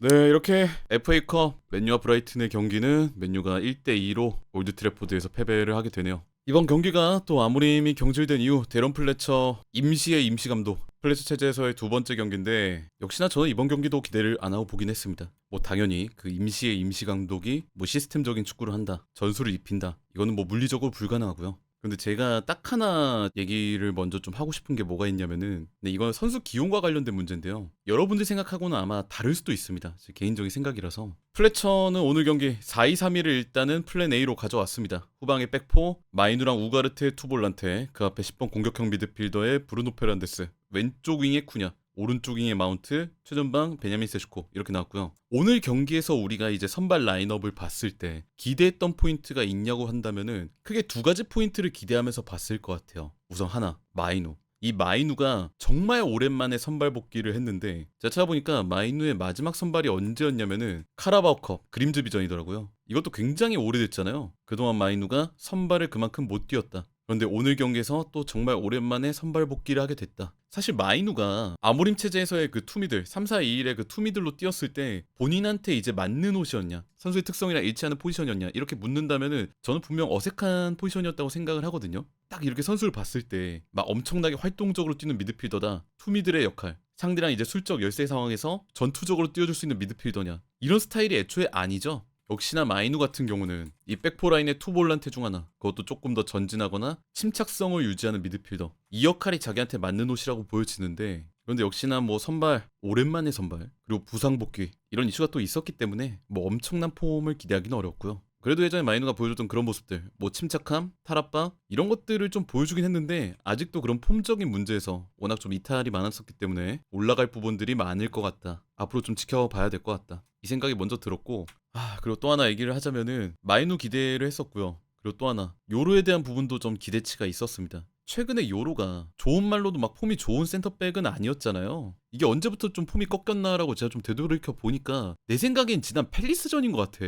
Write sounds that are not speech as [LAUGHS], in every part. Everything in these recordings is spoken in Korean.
네, 이렇게 FA컵 맨유와 브라이튼의 경기는 맨유가 1대 2로 올드 트래포드에서 패배를 하게 되네요. 이번 경기가 또 아무림이 경질된 이후 데런 플래처 임시의 임시 감독 플래처 체제에서의 두 번째 경기인데 역시나 저는 이번 경기도 기대를 안 하고 보긴 했습니다. 뭐 당연히 그 임시의 임시 감독이 뭐 시스템적인 축구를 한다, 전술을 입힌다 이거는 뭐 물리적으로 불가능하고요. 근데 제가 딱 하나 얘기를 먼저 좀 하고 싶은 게 뭐가 있냐면은 네, 이건 선수 기용과 관련된 문제인데요. 여러분들 생각하고는 아마 다를 수도 있습니다. 제 개인적인 생각이라서. 플래처는 오늘 경기 4-2-3-1을 일단은 플랜 A로 가져왔습니다. 후방에 백포, 마이누랑 우가르트 투볼란테, 그 앞에 10번 공격형 미드필더의 브루노 페란데스, 왼쪽 윙에 쿠냐, 오른쪽 윙의 마운트, 최전방 베냐민 세슈코 이렇게 나왔고요. 오늘 경기에서 우리가 이제 선발 라인업을 봤을 때 기대했던 포인트가 있냐고 한다면은 크게 두 가지 포인트를 기대하면서 봤을 것 같아요. 우선 하나, 마이누. 이 마이누가 정말 오랜만에 선발 복귀를 했는데 제가 찾아보니까 마이누의 마지막 선발이 언제였냐면은 카라바오컵 그림즈 비전이더라고요. 이것도 굉장히 오래됐잖아요. 그동안 마이누가 선발을 그만큼 못 뛰었다. 그런데 오늘 경기에서 또 정말 오랜만에 선발 복귀를 하게 됐다. 사실 마이누가 아모림 체제에서의 그 투미들 3, 4, 2, 1의 그 투미들로 뛰었을 때 본인한테 이제 맞는 옷이었냐 선수의 특성이랑 일치하는 포지션이었냐 이렇게 묻는다면은 저는 분명 어색한 포지션이었다고 생각을 하거든요. 딱 이렇게 선수를 봤을 때 막 엄청나게 활동적으로 뛰는 미드필더다 투미들의 역할 상대랑 이제 술적 열세 상황에서 전투적으로 뛰어줄 수 있는 미드필더냐 이런 스타일이 애초에 아니죠. 역시나 마이누 같은 경우는 이 백포 라인의 투볼란테 중 하나 그것도 조금 더 전진하거나 침착성을 유지하는 미드필더. 이 역할이 자기한테 맞는 옷이라고 보여지는데 그런데 역시나 뭐 선발 오랜만에 선발 그리고 부상 복귀 이런 이슈가 또 있었기 때문에 뭐 엄청난 폼을 기대하기는 어렵고요. 그래도 예전에 마이누가 보여줬던 그런 모습들 뭐 침착함, 탈압박 이런 것들을 좀 보여주긴 했는데 아직도 그런 폼적인 문제에서 워낙 좀 이탈이 많았었기 때문에 올라갈 부분들이 많을 것 같다. 앞으로 좀 지켜봐야 될 것 같다. 이 생각이 먼저 들었고 아 그리고 또 하나 얘기를 하자면은 마이누 기대를 했었고요. 그리고 또 하나 요로에 대한 부분도 좀 기대치가 있었습니다. 최근에 요로가 좋은 말로도 막 폼이 좋은 센터백은 아니었잖아요. 이게 언제부터 좀 폼이 꺾였나라고 제가 좀 되돌이켜 보니까 내 생각엔 지난 펠리스전인 것 같아.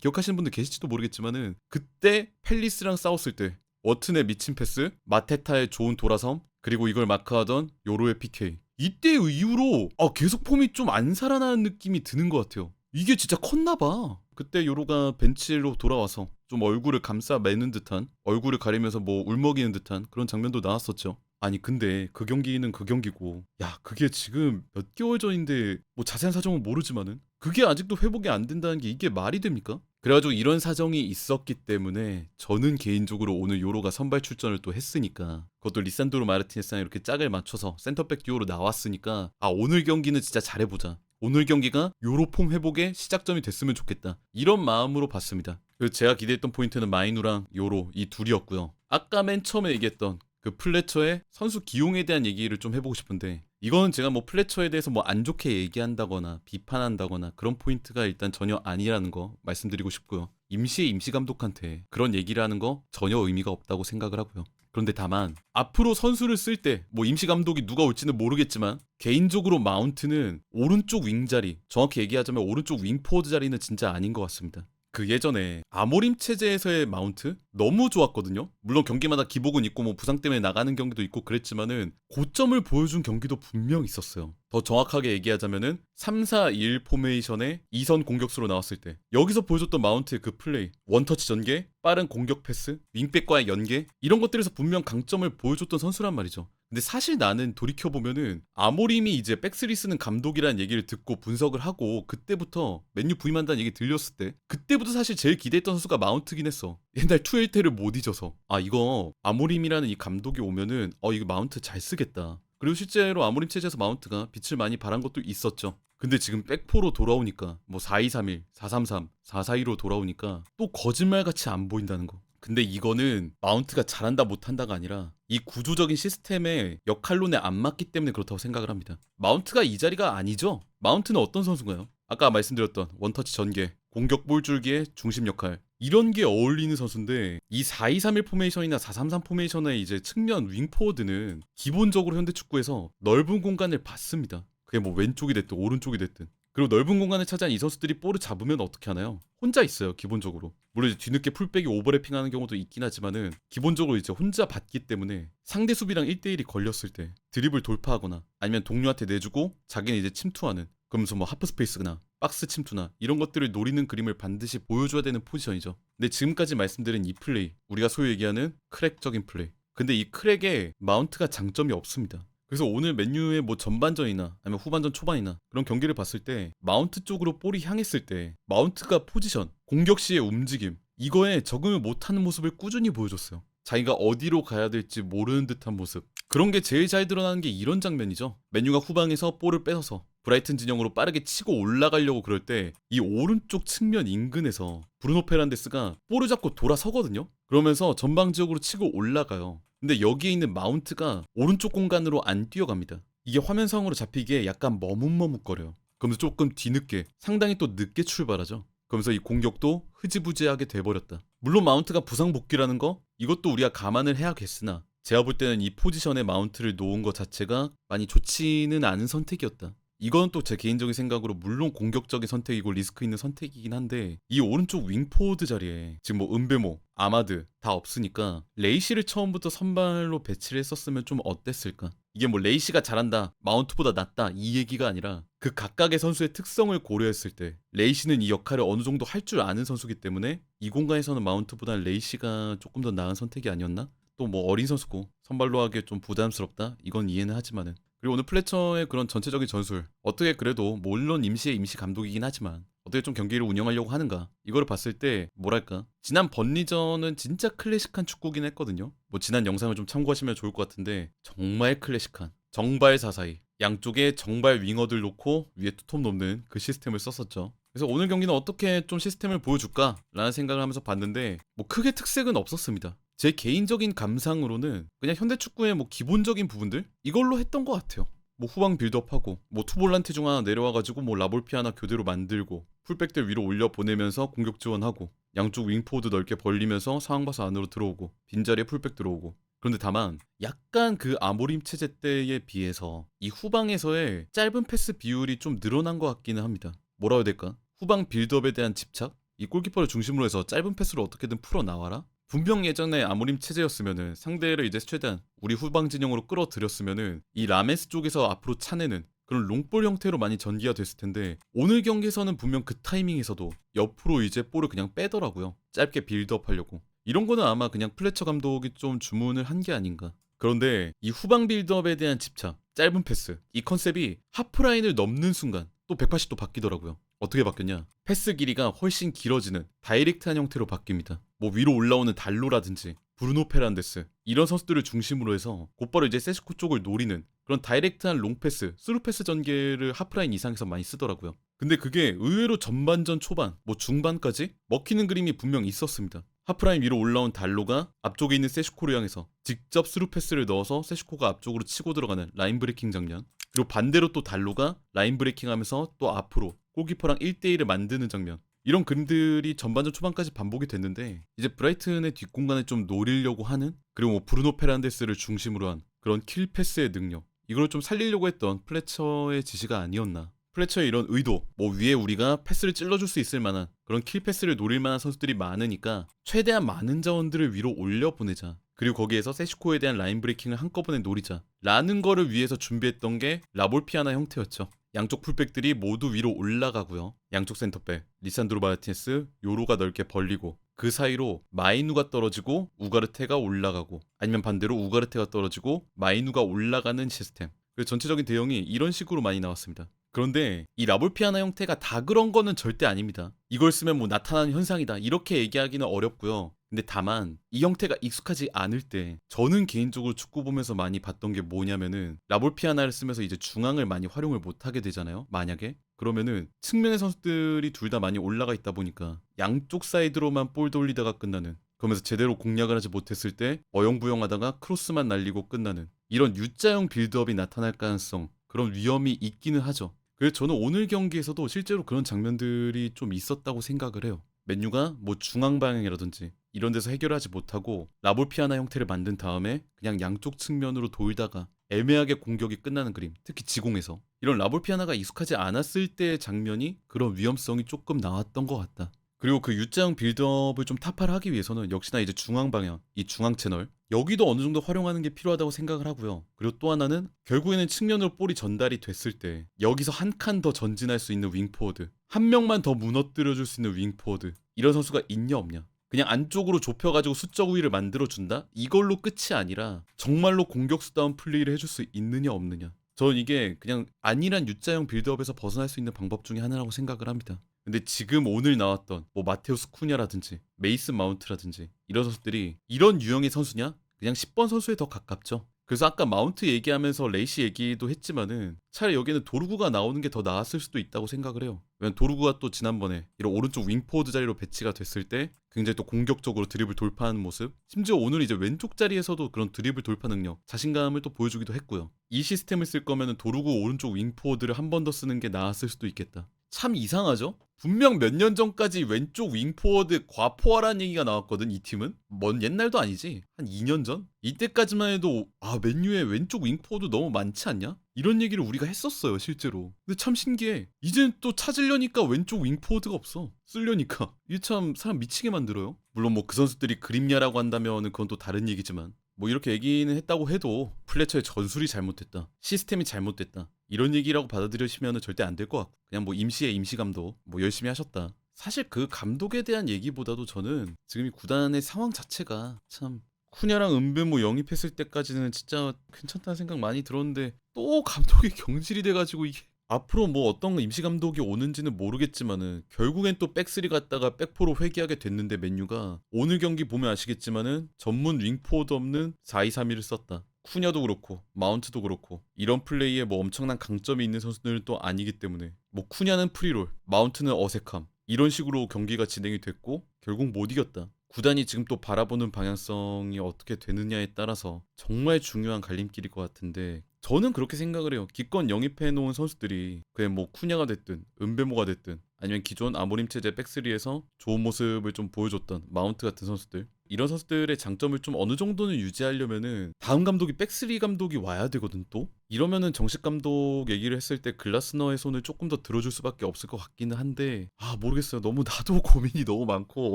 기억하시는 분들 계실지도 모르겠지만은 그때 펠리스랑 싸웠을 때 워튼의 미친 패스, 마테타의 좋은 돌아섬, 그리고 이걸 마크하던 요로의 PK. 이때 이후로 아, 계속 폼이 좀 안 살아나는 느낌이 드는 것 같아요. 이게 진짜 컸나봐. 그때 요로가 벤치로 돌아와서 좀 얼굴을 감싸 매는 듯한 얼굴을 가리면서 뭐 울먹이는 듯한 그런 장면도 나왔었죠. 아니 근데 그 경기는 그 경기고 야 그게 지금 몇 개월 전인데 뭐 자세한 사정은 모르지만은 그게 아직도 회복이 안 된다는 게 이게 말이 됩니까? 그래가지고 이런 사정이 있었기 때문에 저는 개인적으로 오늘 요로가 선발 출전을 또 했으니까 그것도 리산드로 마르티네스랑 이렇게 짝을 맞춰서 센터백 듀오로 나왔으니까 아 오늘 경기는 진짜 잘해보자 오늘 경기가 요로폼 회복의 시작점이 됐으면 좋겠다. 이런 마음으로 봤습니다. 그리고 제가 기대했던 포인트는 마이누랑 요로 이 둘이었고요. 아까 맨 처음에 얘기했던 그 플래처의 선수 기용에 대한 얘기를 좀 해보고 싶은데 이건 제가 뭐 플래처에 대해서 뭐 안 좋게 얘기한다거나 비판한다거나 그런 포인트가 일단 전혀 아니라는 거 말씀드리고 싶고요. 임시의 임시 감독한테 그런 얘기를 하는 거 전혀 의미가 없다고 생각을 하고요. 그런데 다만 앞으로 선수를 쓸 때 뭐 임시 감독이 누가 올지는 모르겠지만 개인적으로 마운트는 오른쪽 윙 자리 정확히 얘기하자면 오른쪽 윙 포워드 자리는 진짜 아닌 것 같습니다. 그 예전에 아모림 체제에서의 마운트 너무 좋았거든요. 물론 경기마다 기복은 있고 뭐 부상 때문에 나가는 경기도 있고 그랬지만은 고점을 보여준 경기도 분명 있었어요. 더 정확하게 얘기하자면은 3-4-1 포메이션의 2선 공격수로 나왔을 때 여기서 보여줬던 마운트의 그 플레이 원터치 전개 빠른 공격 패스 윙백과의 연계 이런 것들에서 분명 강점을 보여줬던 선수란 말이죠. 근데 사실 나는 돌이켜 보면은 아모림이 이제 백스리 쓰는 감독이라는 얘기를 듣고 분석을 하고 그때부터 맨유 부임한다는 얘기 들렸을 때 그때부터 사실 제일 기대했던 선수가 마운트긴 했어. 옛날 투엘테를 못 잊어서 아 이거 아모림이라는 이 감독이 오면은 어 이거 마운트 잘 쓰겠다. 그리고 실제로 아모림 체제에서 마운트가 빛을 많이 발한 것도 있었죠. 근데 지금 백포로 돌아오니까 뭐 4231, 433, 442로 돌아오니까 또 거짓말같이 안 보인다는 거. 근데 이거는 마운트가 잘한다 못한다가 아니라 이 구조적인 시스템의 역할론에 안 맞기 때문에 그렇다고 생각을 합니다. 마운트가 이 자리가 아니죠? 마운트는 어떤 선수인가요? 아까 말씀드렸던 원터치 전개, 공격 볼 줄기의 중심 역할 이런 게 어울리는 선수인데 이 4-2-3-1 포메이션이나 4-3-3 포메이션의 이제 측면 윙포워드는 기본적으로 현대 축구에서 넓은 공간을 받습니다. 그게 뭐 왼쪽이 됐든 오른쪽이 됐든 그리고 넓은 공간을 차지한 이 선수들이 볼을 잡으면 어떻게 하나요? 혼자 있어요 기본적으로 물론 이제 뒤늦게 풀백이 오버래핑하는 경우도 있긴 하지만은 기본적으로 이제 혼자 받기 때문에 상대 수비랑 1대1이 걸렸을 때 드립을 돌파하거나 아니면 동료한테 내주고 자기는 이제 침투하는 그러면서 뭐 하프 스페이스나 박스 침투나 이런 것들을 노리는 그림을 반드시 보여줘야 되는 포지션이죠. 근데 지금까지 말씀드린 이 플레이, 우리가 소위 얘기하는 크랙적인 플레이. 근데 이 크랙에 마운트가 장점이 없습니다. 그래서 오늘 맨유의 뭐 전반전이나 아니면 후반전 초반이나 그런 경기를 봤을 때 마운트 쪽으로 볼이 향했을 때 마운트가 포지션, 공격 시의 움직임 이거에 적응을 못하는 모습을 꾸준히 보여줬어요. 자기가 어디로 가야 될지 모르는 듯한 모습. 그런 게 제일 잘 드러나는 게 이런 장면이죠. 맨유가 후방에서 볼을 뺏어서 브라이튼 진영으로 빠르게 치고 올라가려고 그럴 때 이 오른쪽 측면 인근에서 브루노 페란데스가 볼을 잡고 돌아서거든요. 그러면서 전방 지역으로 치고 올라가요. 근데 여기에 있는 마운트가 오른쪽 공간으로 안 뛰어갑니다. 이게 화면상으로 잡히기에 약간 머뭇머뭇거려요. 그러면서 조금 뒤늦게, 상당히 또 늦게 출발하죠. 그러면서 이 공격도 흐지부지하게 돼버렸다. 물론 마운트가 부상 복귀라는 거 이것도 우리가 감안을 해야겠으나 제가 볼 때는 이 포지션에 마운트를 놓은 것 자체가 많이 좋지는 않은 선택이었다. 이건 또 제 개인적인 생각으로 물론 공격적인 선택이고 리스크 있는 선택이긴 한데 이 오른쪽 윙포워드 자리에 지금 뭐 은베모, 아마드 다 없으니까 레이시를 처음부터 선발로 배치를 했었으면 좀 어땠을까? 이게 뭐 레이시가 잘한다, 마운트보다 낫다 이 얘기가 아니라 그 각각의 선수의 특성을 고려했을 때 레이시는 이 역할을 어느 정도 할 줄 아는 선수기 때문에 이 공간에서는 마운트보다 레이시가 조금 더 나은 선택이 아니었나? 또 뭐 어린 선수고 선발로 하기에 좀 부담스럽다 이건 이해는 하지만은 그리고 오늘 플래처의 그런 전체적인 전술 어떻게 그래도 뭐 물론 임시의 임시 감독이긴 하지만 어떻게 좀 경기를 운영하려고 하는가 이거를 봤을 때 뭐랄까? 지난 번리전은 진짜 클래식한 축구긴 했거든요. 뭐 지난 영상을 좀 참고하시면 좋을 것 같은데 정말 클래식한 정발 사사이 양쪽에 정발 윙어들 놓고 위에 투톱 놓는 그 시스템을 썼었죠. 그래서 오늘 경기는 어떻게 좀 시스템을 보여줄까 라는 생각을 하면서 봤는데 뭐 크게 특색은 없었습니다 제 개인적인 감상으로는 그냥 현대 축구의 뭐 기본적인 부분들 이걸로 했던 것 같아요. 뭐 후방 빌드업하고 뭐 투볼란티 중 하나 내려와가지고 뭐 라볼피 하나 교대로 만들고 풀백들 위로 올려 보내면서 공격 지원하고 양쪽 윙포드 넓게 벌리면서 상황 봐서 안으로 들어오고 빈자리에 풀백 들어오고 그런데 다만 약간 그 아모림 체제 때에 비해서 이 후방에서의 짧은 패스 비율이 좀 늘어난 것 같기는 합니다. 뭐라 해야 될까? 후방 빌드업에 대한 집착? 이 골키퍼를 중심으로 해서 짧은 패스로 어떻게든 풀어 나와라? 분명 예전에 아모림 체제였으면은 상대를 이제 최대한 우리 후방 진영으로 끌어들였으면은 이 라메스 쪽에서 앞으로 차내는 그런 롱볼 형태로 많이 전기가 됐을 텐데 오늘 경기에서는 분명 그 타이밍에서도 옆으로 이제 볼을 그냥 빼더라고요. 짧게 빌드업 하려고. 이런 거는 아마 그냥 플래처 감독이 좀 주문을 한 게 아닌가. 그런데 이 후방 빌드업에 대한 집착, 짧은 패스, 이 컨셉이 하프라인을 넘는 순간 또 180도 바뀌더라고요. 어떻게 바뀌었냐? 패스 길이가 훨씬 길어지는 다이렉트한 형태로 바뀝니다. 뭐 위로 올라오는 달로라든지 브루노 페란데스 이런 선수들을 중심으로 해서 곧바로 이제 세스코 쪽을 노리는 그런 다이렉트한 롱패스, 스루패스 전개를 하프라인 이상에서 많이 쓰더라고요. 근데 그게 의외로 전반전 초반, 뭐 중반까지 먹히는 그림이 분명 있었습니다. 하프라인 위로 올라온 달로가 앞쪽에 있는 세슈코를 향해서 직접 스루패스를 넣어서 세슈코가 앞쪽으로 치고 들어가는 라인 브레이킹 장면. 그리고 반대로 또 달로가 라인 브레이킹 하면서 또 앞으로 골키퍼랑 1대1을 만드는 장면. 이런 그림들이 전반전 초반까지 반복이 됐는데 이제 브라이튼의 뒷공간을 좀 노리려고 하는 그리고 뭐 브루노 페란데스를 중심으로 한 그런 킬 패스의 능력. 이걸 좀 살리려고 했던 플래처의 지시가 아니었나. 플래처의 이런 의도 뭐 위에 우리가 패스를 찔러줄 수 있을 만한 그런 킬 패스를 노릴 만한 선수들이 많으니까 최대한 많은 자원들을 위로 올려 보내자 그리고 거기에서 세슈코에 대한 라인 브레이킹을 한꺼번에 노리자 라는 거를 위해서 준비했던 게 라볼피아나 형태였죠 양쪽 풀백들이 모두 위로 올라가고요. 양쪽 센터백 리산드로 마르티네스 요로가 넓게 벌리고 그 사이로 마이누가 떨어지고 우가르테가 올라가고 아니면 반대로 우가르테가 떨어지고 마이누가 올라가는 시스템. 그 전체적인 대형이 이런 식으로 많이 나왔습니다. 그런데 이 라볼피아나 형태가 다 그런 거는 절대 아닙니다. 이걸 쓰면 뭐 나타나는 현상이다. 이렇게 얘기하기는 어렵고요. 근데 다만 이 형태가 익숙하지 않을 때 저는 개인적으로 축구 보면서 많이 봤던 게 뭐냐면은 라볼피아나를 쓰면서 이제 중앙을 많이 활용을 못 하게 되잖아요. 만약에 그러면은 측면의 선수들이 둘 다 많이 올라가 있다 보니까 양쪽 사이드로만 볼 돌리다가 끝나는 그러면서 제대로 공략을 하지 못했을 때 어영부영하다가 크로스만 날리고 끝나는 이런 U자형 빌드업이 나타날 가능성 그런 위험이 있기는 하죠. 그래서 저는 오늘 경기에서도 실제로 그런 장면들이 좀 있었다고 생각을 해요. 맨유가 뭐 중앙 방향이라든지 이런 데서 해결하지 못하고 라볼피아나 형태를 만든 다음에 그냥 양쪽 측면으로 돌다가 애매하게 공격이 끝나는 그림 특히 지공에서 이런 라볼피아나가 익숙하지 않았을 때의 장면이 그런 위험성이 조금 나왔던 것 같다 그리고 그 U자형 빌드업을 좀 타파를 하기 위해서는 역시나 이제 중앙 방향 이 중앙 채널 여기도 어느 정도 활용하는 게 필요하다고 생각을 하고요. 그리고 또 하나는 결국에는 측면으로 볼이 전달이 됐을 때 여기서 한 칸 더 전진할 수 있는 윙포워드, 한 명만 더 무너뜨려 줄 수 있는 윙포워드 이런 선수가 있냐 없냐. 그냥 안쪽으로 좁혀가지고 수적 우위를 만들어준다? 이걸로 끝이 아니라 정말로 공격수다운 플레이를 해줄 수 있느냐 없느냐. 저는 이게 그냥 안일한 U자형 빌드업에서 벗어날 수 있는 방법 중에 하나라고 생각을 합니다. 근데 지금 오늘 나왔던 뭐 마테우스 쿠냐라든지 메이슨 마운트라든지 이런 선수들이 이런 유형의 선수냐? 그냥 10번 선수에 더 가깝죠. 그래서 아까 마운트 얘기하면서 레이시 얘기도 했지만은 차라리 여기는 도르구가 나오는 게 더 나았을 수도 있다고 생각을 해요. 왜냐면 도르구가 또 지난번에 이런 오른쪽 윙포워드 자리로 배치가 됐을 때 굉장히 또 공격적으로 드리블 돌파하는 모습 심지어 오늘 이제 왼쪽 자리에서도 그런 드리블 돌파 능력 자신감을 또 보여주기도 했고요. 이 시스템을 쓸 거면은 도르구 오른쪽 윙포워드를 한 번 더 쓰는 게 나았을 수도 있겠다. 참 이상하죠? 분명 몇 년 전까지 왼쪽 윙포워드 과포화라는 얘기가 나왔거든 이 팀은? 먼 옛날도 아니지? 한 2년 전? 이때까지만 해도 아 맨유에 왼쪽 윙포워드 너무 많지 않냐? 이런 얘기를 우리가 했었어요 실제로. 근데 참 신기해. 이젠 또 찾으려니까 왼쪽 윙포워드가 없어. 쓰려니까. 이게 참 사람 미치게 만들어요. 물론 뭐 그 선수들이 그림냐라고 한다면은 그건 또 다른 얘기지만. 뭐 이렇게 얘기는 했다고 해도 플래처의 전술이 잘못됐다. 시스템이 잘못됐다 이런 얘기라고 받아들여시면 절대 안 될 것 같고 그냥 뭐 임시의 임시 감독 뭐 열심히 하셨다 사실 그 감독에 대한 얘기보다도 저는 지금 이 구단의 상황 자체가 참 쿠냐랑 은벤모 영입했을 때까지는 진짜 괜찮다는 생각 많이 들었는데 또 감독이 경질이 돼가지고 이게 앞으로 뭐 어떤 임시 감독이 오는지는 모르겠지만은 결국엔 또 백스리 갔다가 백포로 회귀하게 됐는데 맨유가 오늘 경기 보면 아시겠지만은 전문 윙포워드 없는 4-2-3-1을 썼다. 쿠냐도 그렇고 마운트도 그렇고 이런 플레이에 뭐 엄청난 강점이 있는 선수들은 또 아니기 때문에 뭐 쿠냐는 프리롤, 마운트는 어색함 이런 식으로 경기가 진행이 됐고 결국 못 이겼다. 구단이 지금 또 바라보는 방향성이 어떻게 되느냐에 따라서 정말 중요한 갈림길일 것 같은데 저는 그렇게 생각을 해요. 기껏 영입해 놓은 선수들이 그게 뭐 쿠냐가 됐든 은베모가 됐든 아니면 기존 아모림 체제 백스리에서 좋은 모습을 좀 보여줬던 마운트 같은 선수들 이런 선수들의 장점을 좀 어느 정도는 유지하려면은 다음 감독이 백스리 감독이 와야 되거든 또? 이러면은 정식 감독 얘기를 했을 때 글라스너의 손을 조금 더 들어줄 수밖에 없을 것 같기는 한데 아 모르겠어요. 너무 나도 [LAUGHS] 고민이 너무 많고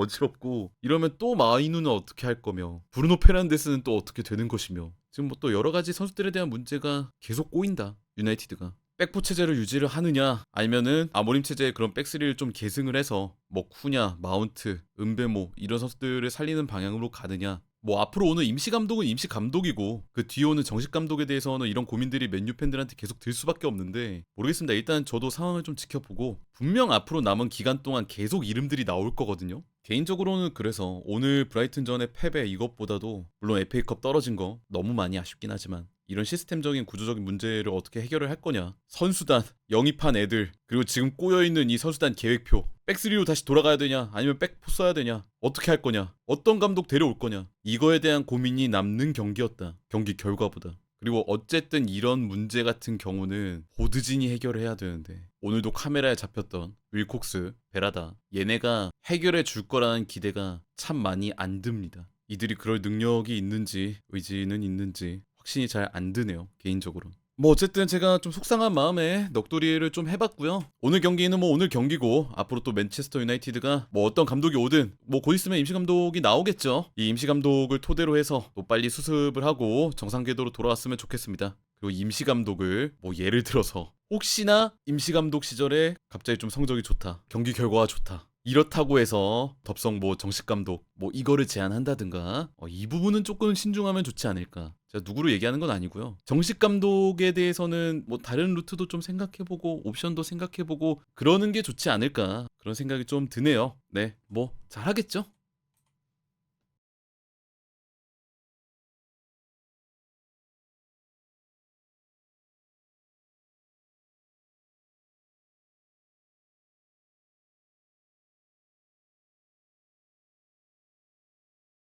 어지럽고. 이러면 또 마이누는 어떻게 할 거며 브루노 페란데스는 또 어떻게 되는 것이며. 지금 뭐 또 여러 가지 선수들에 대한 문제가 계속 꼬인다 유나이티드가 백포 체제를 유지를 하느냐 아니면은 아모림 체제의 그런 백스리를 좀 계승을 해서 뭐 쿠냐 마운트 은베모 이런 선수들을 살리는 방향으로 가느냐 뭐 앞으로 오는 임시 감독은 임시 감독이고 그 뒤에 오는 정식 감독에 대해서는 이런 고민들이 맨유 팬들한테 계속 들 수밖에 없는데 모르겠습니다. 일단 저도 상황을 좀 지켜보고 분명 앞으로 남은 기간 동안 계속 이름들이 나올 거거든요. 개인적으로는 그래서 오늘 브라이튼전의 패배 이것보다도 물론 FA컵 떨어진 거 너무 많이 아쉽긴 하지만 이런 시스템적인 구조적인 문제를 어떻게 해결을 할 거냐. 선수단 영입한 애들 그리고 지금 꼬여있는 이 선수단 계획표. 백스리로 다시 돌아가야 되냐? 아니면 백포 써야 되냐? 어떻게 할 거냐? 어떤 감독 데려올 거냐? 이거에 대한 고민이 남는 경기였다. 경기 결과보다. 그리고 어쨌든 이런 문제 같은 경우는 보드진이 해결을 해야 되는데. 오늘도 카메라에 잡혔던 윌콕스, 베라다. 얘네가 해결해 줄 거라는 기대가 참 많이 안 듭니다. 이들이 그럴 능력이 있는지 의지는 있는지 확신이 잘 안 드네요 개인적으로. 뭐 어쨌든 제가 좀 속상한 마음에 넋두리를 좀 해봤고요. 오늘 경기는 뭐 오늘 경기고 앞으로 또 맨체스터 유나이티드가 뭐 어떤 감독이 오든 뭐 곧 있으면 임시 감독이 나오겠죠. 이 임시 감독을 토대로 해서 또 빨리 수습을 하고 정상 궤도로 돌아왔으면 좋겠습니다. 그리고 임시 감독을 뭐 예를 들어서 혹시나 임시 감독 시절에 갑자기 좀 성적이 좋다, 경기 결과가 좋다. 이렇다고 해서 덥성 뭐 정식 감독 뭐 이거를 제안한다든가 어, 이 부분은 조금 신중하면 좋지 않을까. 제가 누구로 얘기하는 건 아니고요. 정식 감독에 대해서는 뭐 다른 루트도 좀 생각해보고 옵션도 생각해보고 그러는 게 좋지 않을까 그런 생각이 좀 드네요. 네, 뭐 잘하겠죠.